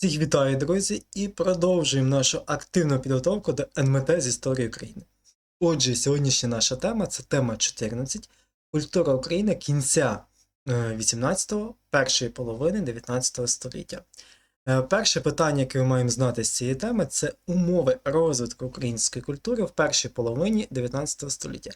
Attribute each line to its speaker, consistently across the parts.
Speaker 1: Всіх вітаю, друзі, і продовжуємо нашу активну підготовку до НМТ з історії України. Отже, сьогоднішня наша тема це тема 14 Культура України кінця 18-го, першої половини 19 століття. Е, Перше питання, яке ми маємо знати з цієї теми, це умови розвитку української культури в першій половині 19 століття.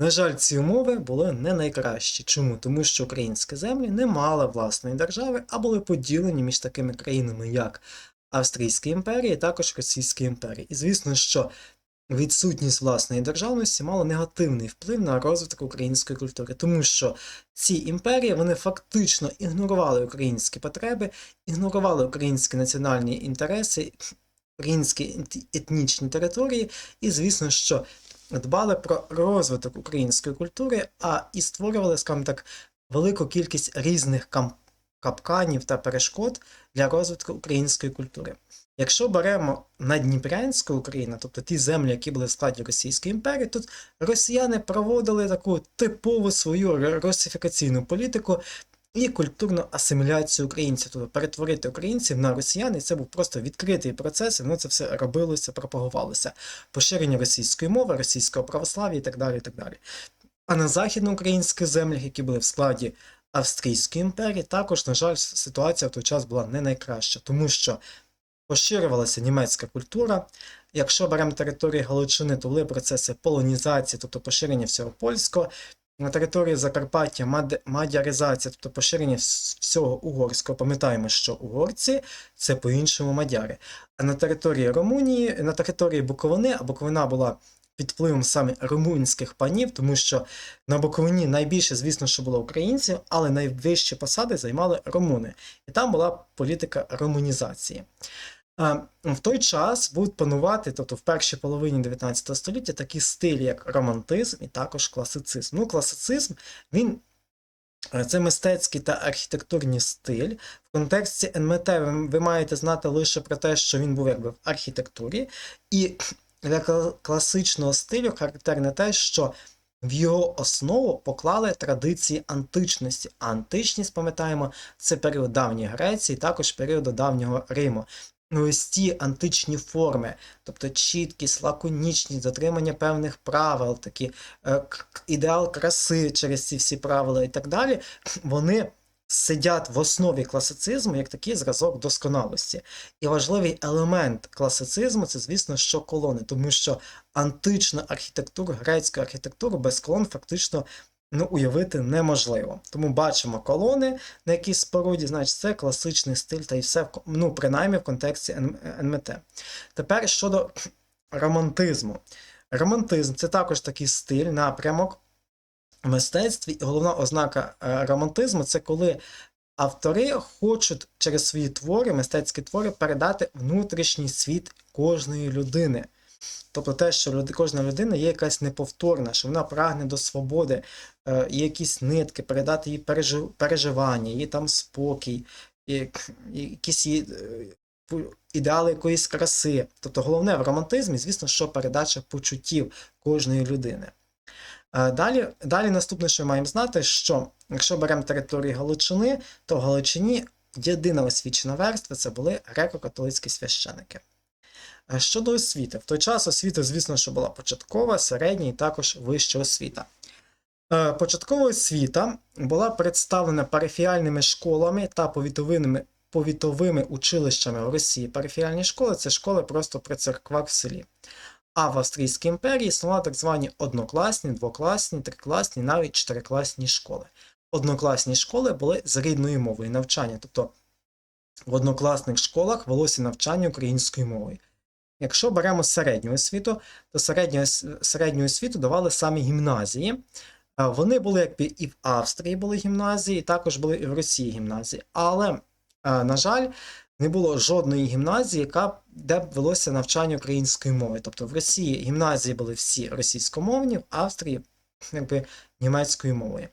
Speaker 1: На жаль, ці умови були не найкращі. Чому? Тому що українські землі не мали власної держави, а були поділені між такими країнами, як Австрійська імперія, і також Російська імперія. І звісно, що відсутність власної державності мала негативний вплив на розвиток української культури, тому що ці імперії вони фактично ігнорували українські потреби, ігнорували українські національні інтереси, українські етнічні території, і звісно, що дбали про розвиток української культури, а і створювали, скажімо так, велику кількість різних капканів та перешкод для розвитку української культури. Якщо беремо Надніпрянську Україну, тобто ті землі, які були в складі Російської імперії, тут росіяни проводили таку типову свою русифікаційну політику і культурну асиміляцію українців, тобто перетворити українців на росіян, і це був просто відкритий процес, і воно це все робилося, пропагувалося. Поширення російської мови, російського православ'я і так далі. і так далі. А на західноукраїнських землях, які були в складі Австрійської імперії, також, на жаль, ситуація в той час була не найкраща, тому що поширювалася німецька культура. Якщо беремо території Галичини, то були процеси полонізації, тобто поширення всього польського. На території Закарпаття мад- мадяризація, тобто поширення всього угорського. Пам'ятаємо, що угорці це по-іншому мадяри. А на території Румунії, на території Буковини, а Буковина була під впливом саме румунських панів, тому що на Буковині найбільше, звісно, що було українців, але найвищі посади займали румуни. І там була політика румунізації. В той час будуть панувати, тобто в першій половині 19 століття, такі стилі, як романтизм і також класицизм. Ну, класицизм він е, це мистецький та архітектурний стиль. В контексті НМТ ви, маєте знати лише про те, що він був якби в архітектурі, і для класичного стилю характерне те, що в його основу поклали традиції античності. А античність, пам'ятаємо, це період давньої Греції, також періоду давнього Риму. Ну, античні форми, тобто чіткість, лаконічність, дотримання певних правил, такі е, ідеал краси через ці всі правила і так далі, вони сидять в основі класицизму як такий зразок досконалості. І важливий елемент класицизму це, звісно, що колони, тому що антична архітектура, грецька архітектура без колон фактично ну, уявити неможливо. Тому бачимо колони на якійсь споруді, значить це класичний стиль, та й все, ну, принаймні в контексті НМТ. Тепер щодо романтизму. Романтизм це також такий стиль, напрямок в мистецтві, і головна ознака е, романтизму це коли автори хочуть через свої твори, мистецькі твори, передати внутрішній світ кожної людини. Тобто те, що люди, кожна людина є якась неповторна, що вона прагне до свободи, е, є якісь нитки, передати їй пережи- переживання, її там спокій, якісь е, ідеали якоїсь краси. Тобто головне в романтизмі, звісно, що передача почуттів кожної людини. Е, Далі, далі наступне, що ми маємо знати, що якщо беремо територію Галичини, то в Галичині єдина освічена верства це були греко-католицькі священики. Е, Щодо освіти, в той час освіта, звісно, що була початкова, середня і також вища освіта. Е, Початкова освіта була представлена парафіальними школами та повітовими, повітовими училищами в Росії. Парафіальні школи це школи просто при церквах в селі. А в Австрійській імперії існували так звані однокласні, двокласні, трикласні, навіть чотирикласні школи. Однокласні школи були з рідною мовою навчання, тобто в однокласних школах велося навчання українською мовою. Якщо беремо середню освіту, то середню, середню освіту давали самі гімназії. Е, Вони були якби і в Австрії були гімназії, і також були і в Росії гімназії. Але, е, на жаль, не було жодної гімназії, яка де б велося навчання української мови. Тобто в Росії гімназії були всі російськомовні, в Австрії якби німецькою мовою.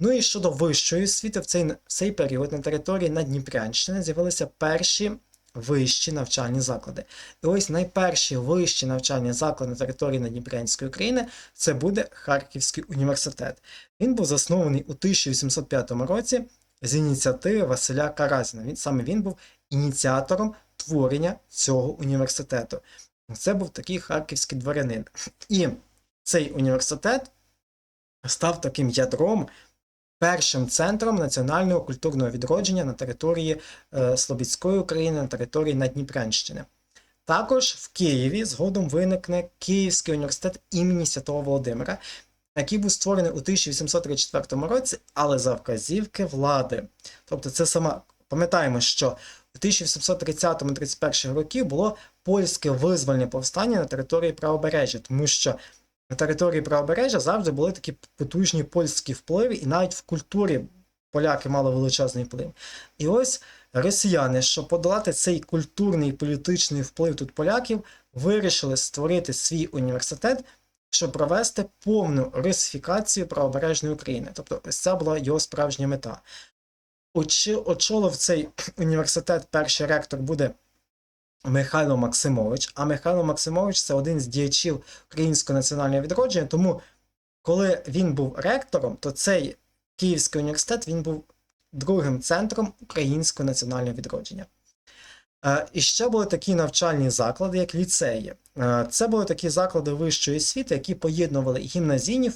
Speaker 1: Ну і щодо вищої освіти, в цей, в цей період на території Надніпрянщини з'явилися перші вищі навчальні заклади. І ось найперші вищі навчальні заклади на території Надніпрянської України це буде Харківський університет. Він був заснований у 1805 році з ініціативи Василя Каразіна. Він саме він був ініціатором творення цього університету. Це був такий харківський дворянин. І цей університет став таким ядром, першим центром національного культурного відродження на території е, Слобідської України, на території Надніпрянщини. Також в Києві згодом виникне Київський університет імені Святого Володимира, який був створений у 1834 році, але за вказівки влади. Тобто, це сама пам'ятаємо, що у 1730-31 років було польське визвольне повстання на території правобережжя, тому що території правобережжя завжди були такі потужні польські впливи, і навіть в культурі поляки мали величезний вплив. І ось росіяни, щоб подолати цей культурний політичний вплив тут поляків, вирішили створити свій університет, щоб провести повну русифікацію правобережної України. Тобто, ось це була його справжня мета. Очолив цей університет перший ректор буде Михайло Максимович. А Михайло Максимович це один з діячів українського національного відродження. Тому, коли він був ректором, то цей Київський університет він був другим центром українського національного відродження. Е, І ще були такі навчальні заклади, як ліцеї. Е, Це були такі заклади вищої освіти, які поєднували гімназійні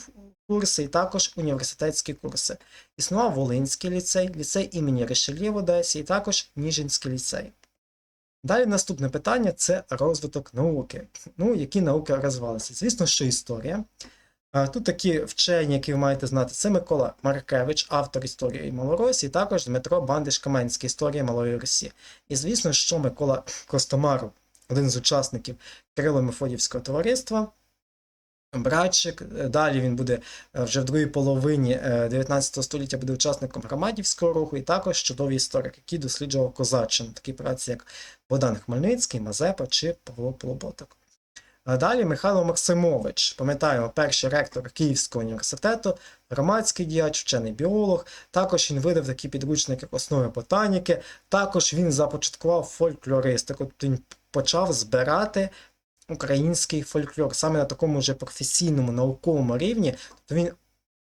Speaker 1: курси і також університетські курси. Існував Волинський ліцей, ліцей імені Ришельє в Одесі і також Ніжинський ліцей. Далі наступне питання це розвиток науки. Ну, які науки розвивалися? Звісно, що історія. Тут такі вчені, які ви маєте знати, це Микола Маркевич, автор історії Малоросії, також Дмитро Бандиш-Каменський, історія Малої Росії. І звісно, що Микола Костомаров, один з учасників Кирило-Мефодівського товариства, братчик. Е, Далі він буде е, вже в другій половині е, 19 століття буде учасником громадівського руху, і також чудовий історик, який досліджував козаччину, такі праці, як Богдан Хмельницький, Мазепа чи Павло Полоботок. Далі Михайло Максимович, пам'ятаємо, перший ректор Київського університету, громадський діяч, вчений біолог. Також він видав такі підручники як основи ботаніки. Також він започаткував фольклористику. Тобто він почав збирати український фольклор саме на такому вже професійному науковому рівні. Тобто він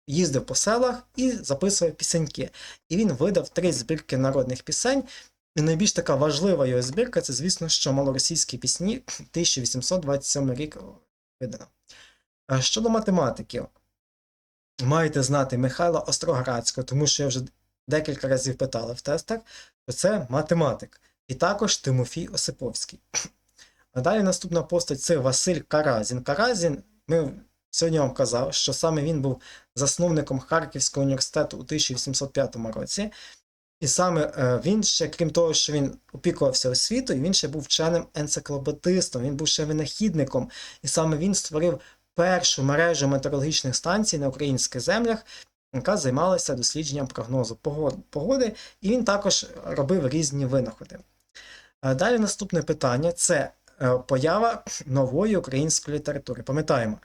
Speaker 1: їздив по селах і записував пісеньки. І він видав три збірки народних пісень. І найбільш така важлива його збірка це, звісно, що малоросійські пісні 1827 рік видано. Щодо математики, маєте знати Михайла Остроградського, тому що я вже декілька разів питали в тестах, що це математик. І також Тимофій Осиповський. Далі наступна постать це Василь Каразін. Каразін, ми сьогодні вам казав, що саме він був засновником Харківського університету у 1805 році. І саме е, він ще, крім того, що він опікувався освітою, він ще був вченим енциклопедистом, він був ще винахідником. І саме він створив першу мережу метеорологічних станцій на українських землях, яка займалася дослідженням прогнозу погоди, і він також робив різні винаходи. Е, Далі наступне питання це поява нової української літератури. Пам'ятаємо,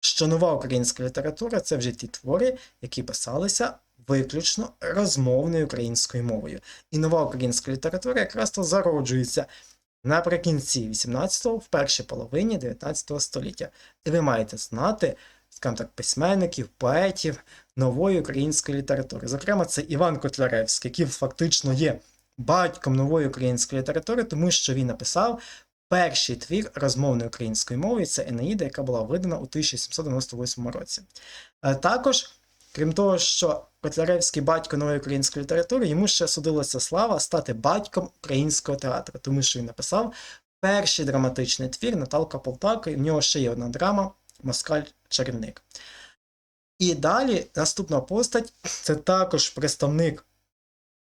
Speaker 1: що нова українська література це вже ті твори, які писалися виключно розмовною українською мовою. І нова українська література якраз то зароджується наприкінці 18-го, в першій половині 19 століття. І ви маєте знати, скажімо так, письменників, поетів нової української літератури. Зокрема, це Іван Котляревський, який фактично є батьком нової української літератури, тому що він написав перший твір розмовною українською мовою це Енеїда, яка була видана у 1798 році. Е, Також, крім того, що Котляревський батько нової української літератури, йому ще судилася слава стати батьком українського театру, тому що він написав перший драматичний твір Наталка Полтавка, і в нього ще є одна драма Москаль-чарівник. І далі наступна постать це також представник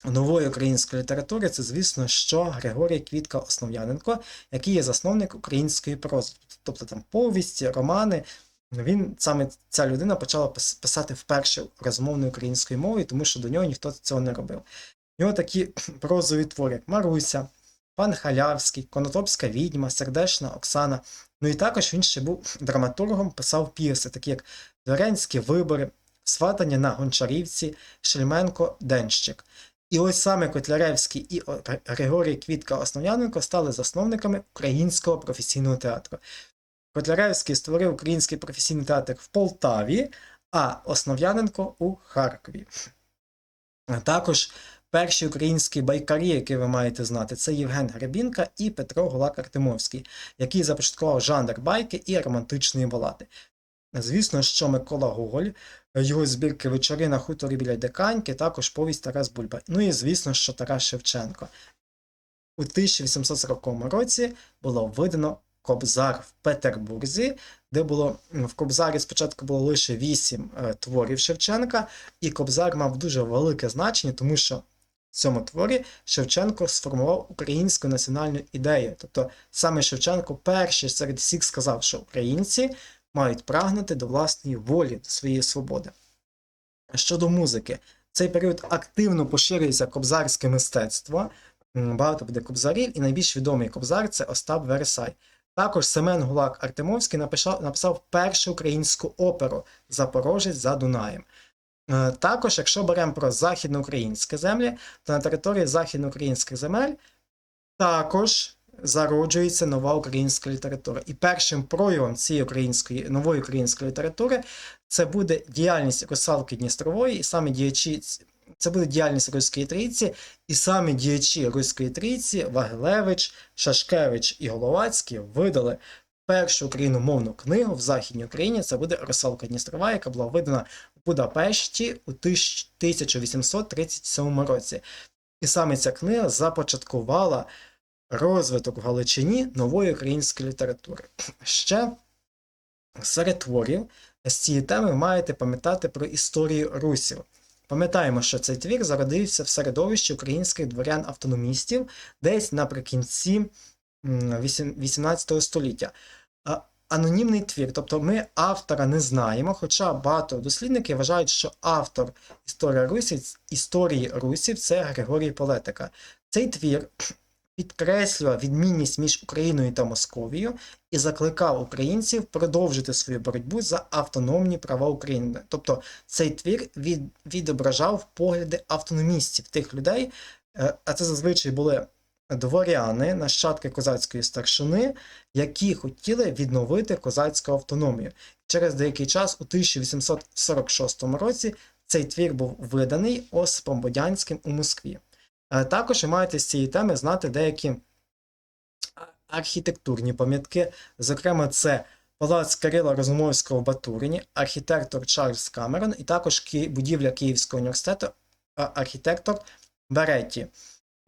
Speaker 1: нової української літератури, це, звісно, що Григорій Квітка Основ'яненко, який є засновник української прози, тобто там повісті, романи. Він саме ця людина почала писати вперше розмовною українською мовою, тому що до нього ніхто цього не робив. У нього такі прозові твори, як Маруся, Пан Халявський, Конотопська відьма, Сердешна Оксана. Ну і також він ще був драматургом, писав п'єси, такі як Дворянські вибори, Сватання на Гончарівці, Шельменко, Денщик. І ось саме Котляревський і Григорій Квітка Основ'яненко стали засновниками українського професійного театру. Котляревський створив український професійний театр в Полтаві, а Основ'яненко у Харкові. Також перші українські байкарі, які ви маєте знати, це Євген Гребінка і Петро Голак Артемовський, який започаткував жанр байки і романтичної балади. Звісно, що Микола Гоголь, його збірки вечори на хуторі біля Диканьки, також повість Тарас Бульба. Ну і звісно, що Тарас Шевченко. У 1840 році було видано Кобзар в Петербурзі, де було в Кобзарі спочатку було лише 8 е, творів Шевченка, і Кобзар мав дуже велике значення, тому що в цьому творі Шевченко сформував українську національну ідею. Тобто саме Шевченко перший серед всіх сказав, що українці мають прагнути до власної волі, до своєї свободи. Щодо музики, цей період активно поширюється кобзарське мистецтво. Багато буде кобзарів, і найбільш відомий кобзар це Остап Вересай. Також Семен Гулак Артемовський написав, першу українську оперу Запорожець за Дунаєм. Е, Також, якщо беремо про західноукраїнські землі, то на території західноукраїнських земель також зароджується нова українська література. І першим проявом цієї української нової української літератури це буде діяльність Русалки Дністрової, і саме діячі це буде діяльність Руської трійці, і саме діячі Руської трійці Вагилевич, Шашкевич і Головацький видали першу україномовну книгу в Західній Україні. Це буде Русалка Дністрова, яка була видана в Будапешті у 1837 році. І саме ця книга започаткувала розвиток в Галичині нової української літератури. Ще серед творів з цієї теми маєте пам'ятати про історію русів. Пам'ятаємо, що цей твір зародився в середовищі українських дворян-автономістів десь наприкінці м, 18 століття. Анонімний твір, тобто ми автора не знаємо, хоча багато дослідників вважають, що автор історії русів, історії русів це Григорій Полетика. Цей твір підкреслював відмінність між Україною та Московією і закликав українців продовжити свою боротьбу за автономні права України. Тобто цей твір від, відображав погляди автономістів тих людей, е, а це зазвичай були дворяни, нащадки козацької старшини, які хотіли відновити козацьку автономію. Через деякий час, у 1846 році, цей твір був виданий Осипом Бодянським у Москві. Е, Також ви маєте з цієї теми знати деякі архітектурні пам'ятки. Зокрема, це палац Кирила Розумовського в Батурині, архітектор Чарльз Камерон, і також будівля Київського університету, архітектор Беретті.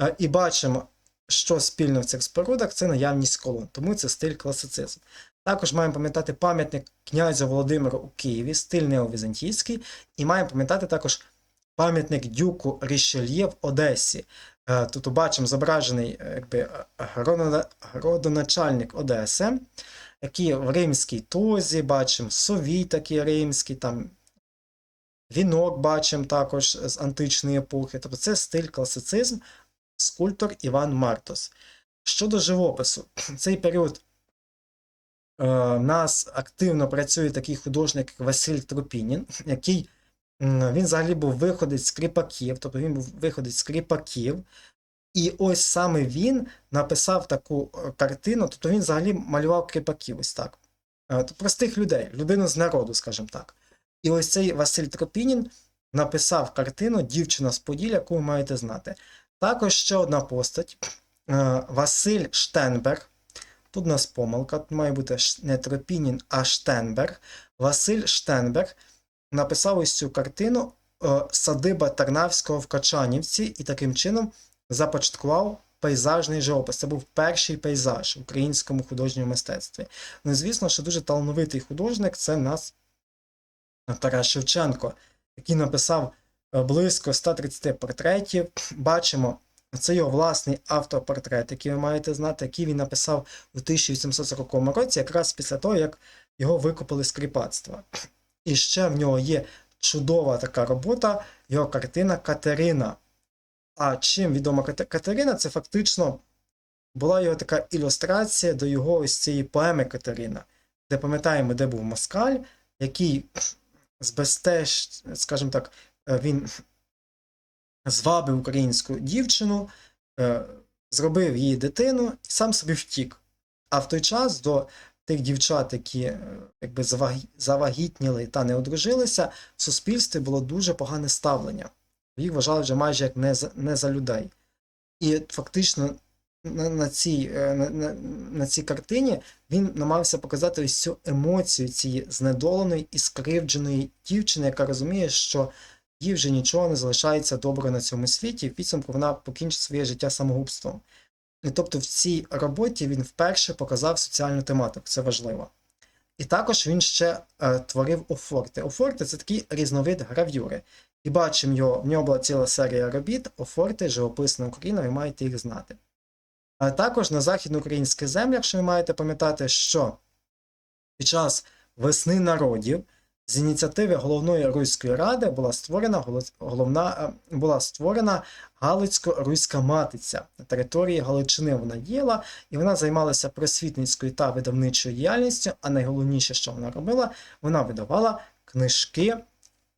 Speaker 1: Е, І бачимо, що спільно в цих спорудах це наявність колон, тому це стиль класицизм. Також маємо пам'ятати пам'ятник князю Володимиру у Києві, стиль неовізантійський, і маємо пам'ятати також пам'ятник дюку Рішельє в Одесі. Е, Тут бачимо зображений е, якби, е, гродоначальник Одеси, який в римській тозі, бачимо совій такий римський, там вінок бачимо також з античної епохи. Тобто це стиль класицизм, скульптор Іван Мартос. Щодо живопису, цей період в нас активно працює такий художник, як Василь Тропінін, який він взагалі був виходець з кріпаків, тобто він був виходець з кріпаків. І ось саме він написав таку е, картину, тобто він взагалі малював кріпаків, ось так. Е, Простих людей, людину з народу, скажімо так. І ось цей Василь Тропінін написав картину Дівчина з Поділля, яку ви маєте знати. Також ще одна постать е, Василь Штенберг. Тут у нас помилка, тут має бути не Тропінін, а Штенберг. Василь Штенберг написав ось цю картину е, Садиба Тарнавського в Качанівці і таким чином започаткував пейзажний живопис. Це був перший пейзаж в українському художньому мистецтві. Ну звісно, що дуже талановитий художник це нас Тарас Шевченко, який написав е, близько 130 портретів. Бачимо, це його власний автопортрет, який ви маєте знати, який він написав у 1840 році, якраз після того, як його викопали з кріпацтва. І ще в нього є чудова така робота, його картина Катерина. А чим відома Катерина? Це фактично була його така ілюстрація до його ось цієї поеми Катерина, де пам'ятаємо, де був москаль, який з безтеж, скажімо так, е, він звабив українську дівчину, е, зробив її дитину і сам собі втік. А в той час до тих дівчат, які е, якби завагітніли та не одружилися, в суспільстві було дуже погане ставлення. їх вважали вже майже як не за, не за людей. І фактично на, на, цій, е, на, на, на цій картині він намагався показати ось цю емоцію цієї знедоленої і скривдженої дівчини, яка розуміє, що їй вже нічого не залишається доброго на цьому світі, і в підсумку вона покінчить своє життя самогубством. І тобто в цій роботі він вперше показав соціальну тематику, це важливо. І також він ще е, творив офорти. Офорти це такий різновид гравюри. І бачимо його, в нього була ціла серія робіт, офорти, живописна Україна, ви маєте їх знати. А також на західноукраїнських землях, що ви маєте пам'ятати, що під час весни народів з ініціативи головної Руської ради була створена головна е, була створена Галицько-Руська матиця на території Галичини. Вона діяла і вона займалася просвітницькою та видавничою діяльністю. А найголовніше, що вона робила, вона видавала книжки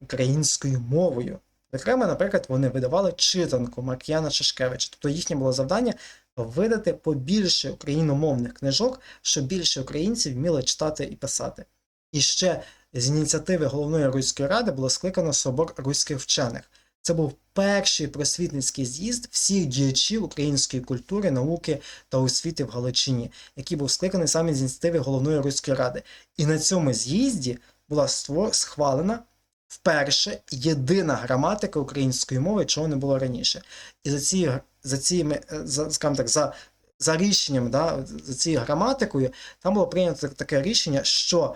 Speaker 1: українською мовою. Зокрема, наприклад, вони видавали читанку Маркіяна Шашкевича. Тобто їхнє було завдання видати побільше україномовних книжок, щоб більше українців вміли читати і писати. І ще з ініціативи головної руської ради було скликано собор руських вчених. Це був перший просвітницький з'їзд всіх діячів української культури, науки та освіти в Галичині, який був скликаний саме з ініціативи головної руської ради. І на цьому з'їзді була створ... схвалена вперше єдина граматика української мови, чого не було раніше. І за ці, за цими, е, за, так, за, за рішенням, да, за цією граматикою, там було прийнято таке рішення, що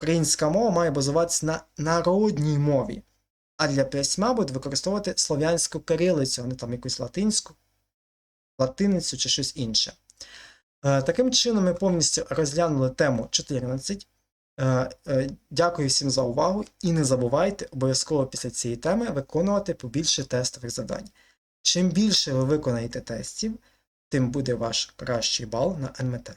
Speaker 1: українська мова має базуватися на народній мові, а для письма будуть використовувати слов'янську кирилицю, а не там якусь латинську, латиницю чи щось інше. Е, Таким чином, ми повністю розглянули тему 14. Е, е, Дякую всім за увагу і не забувайте обов'язково після цієї теми виконувати побільше тестових завдань. Чим більше ви виконаєте тестів, тим буде ваш кращий бал на НМТ.